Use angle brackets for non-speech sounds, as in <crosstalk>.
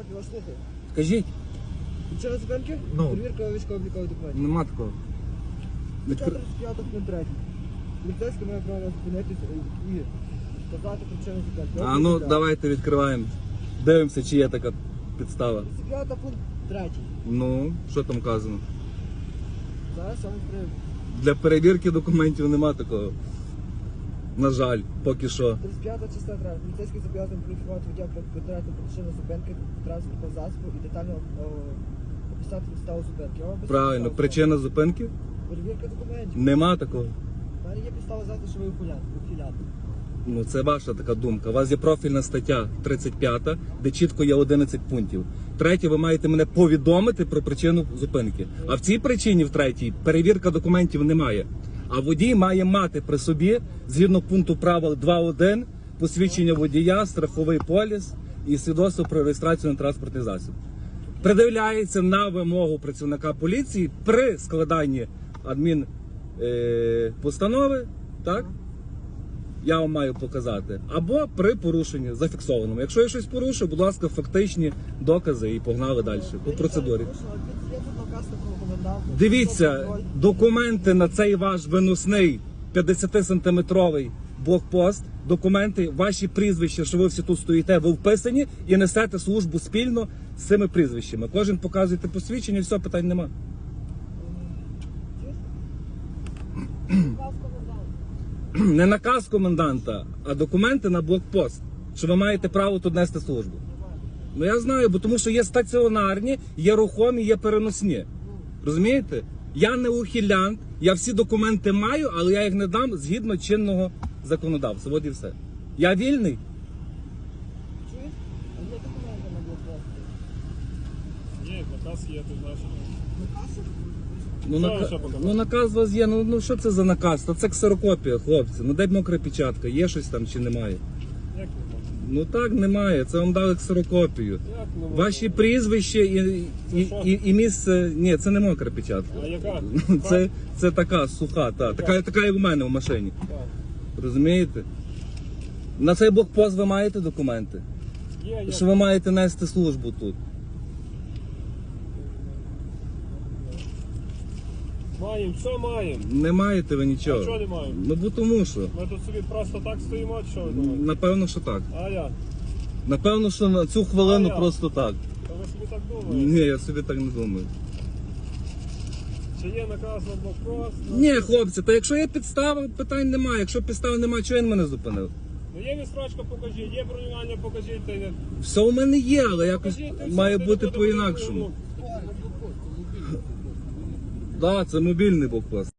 Так, я вас слухаю. Скажіть, Причина зупинки? Ну. Перевірка військово-облікових документів. нема такого. Відкр... 35 пункт 3. Поліцейський має право зупинитися і сказати причину зупинки. А ну давайте відкриваємо. Дивимося, чи є така підстава. 35 пункт 3. Ну, що там казано? Зараз саме при Для перевірки документів нема такого. На жаль, поки що. 35 частина 3. Поліцейський зобов'язаний проінформувати водія про конкретну причину зупинки транспортного засобу і детально о, описати підставу зупинки. Вам Правильно, причина зупинки? Перевірка документів. Нема такого. У мене є підстава знати, що ви ухилянт. Ну, це ваша така думка. У вас є профільна стаття 35, де чітко є 11 пунктів. Третє, ви маєте мене повідомити про причину зупинки. А в цій причині, в третій, перевірка документів немає. А водій має мати при собі, згідно пункту правил 2.1, посвідчення водія, страховий поліс і свідоцтво про реєстрацію на транспортний засіб. Придивляється на вимогу працівника поліції при складанні адмін е, так? я вам маю показати. Або при порушенні зафіксованому. Якщо я щось порушив, будь ласка, фактичні докази і погнали далі по процедурі. Дивіться, документи на цей ваш виносний 50-сантиметровий блокпост, документи, ваші прізвища, що ви всі тут стоїте, ви вписані і несете службу спільно з цими прізвищами. Кожен показуєте посвідчення, все, питань нема. Не наказ коменданта, а документи на блокпост, що ви маєте право тут нести службу. Ну я знаю, бо тому що є стаціонарні, є рухомі, є переносні. Розумієте? Я не ухилянт, я всі документи маю, але я їх не дам згідно чинного законодавства. От і все. Я вільний. Чуєш? А є документи на блокпост. Є, наказ є, ти знаєш. Наказ? Ну, Що нака- ще показати? ну наказ у вас є. Ну, ну що це за наказ? Та це ксерокопія, хлопці. Ну дай мокра печатка, є щось там чи немає. Як? Ну так немає. Це вам дали ксерокопію. Як не можна? Ваші прізвища і, і, що? і, і місце. Ні, це не мокра печатка. А яка? <laughs> Це, це така суха, та. Така, така як у мене в машині. Так. Розумієте? На цей блокпост ви маєте документи? Є, є. Що ви маєте нести службу тут? Маємо, все маємо. Не маєте ви нічого. А чого не маємо? Ну бо тому що. Ми тут собі просто так стоїмо, чи що ви думаєте? Напевно, що так. А я? Напевно, що на цю хвилину А я? просто так. Та ви собі так думаєте? Ні, я собі так не думаю. Чи є наказ на блокпост? Ні, хлопці, та якщо є підстава, питань немає. Якщо підстав немає, чого він мене зупинив? Ну є відстрочка, покажіть, є бронювання, покажіть. Та й- Все у мене є, але якось Покажіть, та й має бути по-інакшому. Так, це мобільний блокпост.